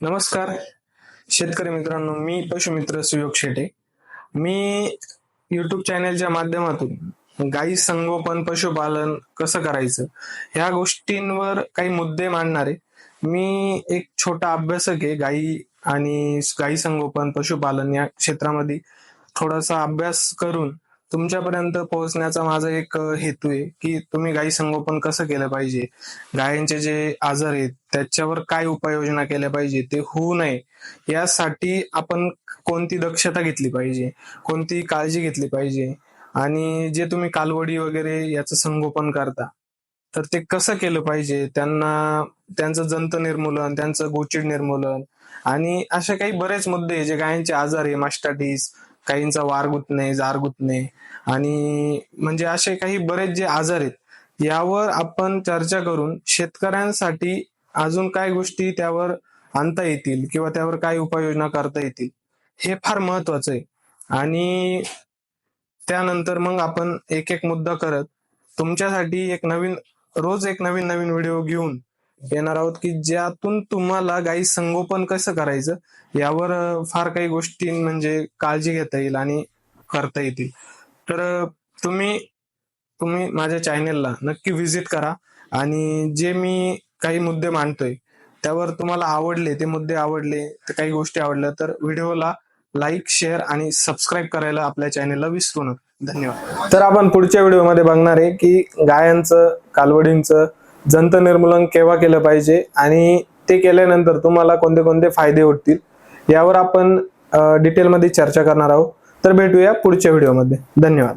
नमस्कार. शेतकरी मित्रांनो मी पशुमित्र सुयोग शेटे. मी युट्यूब चॅनेलच्या माध्यमातून गाई संगोपन पशुपालन कसं करायचं ह्या गोष्टींवर काही मुद्दे मांडणारे मी एक छोटा अभ्यासक आहे गाई आणि गाई संगोपन पशुपालन या क्षेत्रामध्ये थोडासा अभ्यास करून तुमच्यापर्यंत पोहोचण्याचा माझा एक हेतू आहे की तुम्ही गाई संगोपन कसं केलं पाहिजे? गायींचे जे आजार आहेत त्याच्यावर काय उपाययोजना केल्या पाहिजे ते होऊ नये यासाठी आपण कोणती दक्षता घेतली पाहिजे कोणती काळजी घेतली पाहिजे आणि जे तुम्ही कालवडी वगैरे याचं संगोपन करता तर ते कसं केलं पाहिजे? त्यांना त्यांचं जंत निर्मूलन त्यांचं गोचिड निर्मूलन आणि असे काही बरेच मुद्दे जे गायांचे आजार आहे मास्टाटीस काहींचा वार गुतणे जार गुतणे आणि म्हणजे असे काही बरेच जे आजार आहेत यावर आपण चर्चा करून शेतकऱ्यांसाठी अजून काय गोष्टी त्यावर आणता येतील किंवा त्यावर काय उपाययोजना करता येतील हे फार महत्वाचं आहे. आणि त्यानंतर मग आपण एक एक मुद्दा करत तुमच्यासाठी एक नवीन रोज एक नवीन नवीन व्हिडिओ घेऊन येणार आहोत की ज्यातून तुम्हाला गाई संगोपन कसं करायचं यावर फार काही गोष्टी म्हणजे काळजी घेता येईल आणि करता येतील. तर तुम्ही तुम्ही माझ्या चॅनेलला नक्की व्हिजिट करा आणि जे मी काही मुद्दे मांडतोय त्यावर तुम्हाला आवडले ते मुद्दे आवडले ते काही गोष्टी आवडल्या तर व्हिडिओला लाईक शेअर आणि सबस्क्राईब करायला आपल्या चॅनेलला विसरू नका. धन्यवाद. तर आपण पुढच्या व्हिडिओमध्ये बघणार आहे की गायांचं कालवडींचं जंत निर्मूलन केव्हा केलं पाहिजे आणि ते केल्यानंतर तुम्हाला कोणते कोणते फायदे होतील यावर आपण डिटेलमध्ये चर्चा करणार आहोत. तर भेटूया पुढच्या व्हिडिओमध्ये धन्यवाद.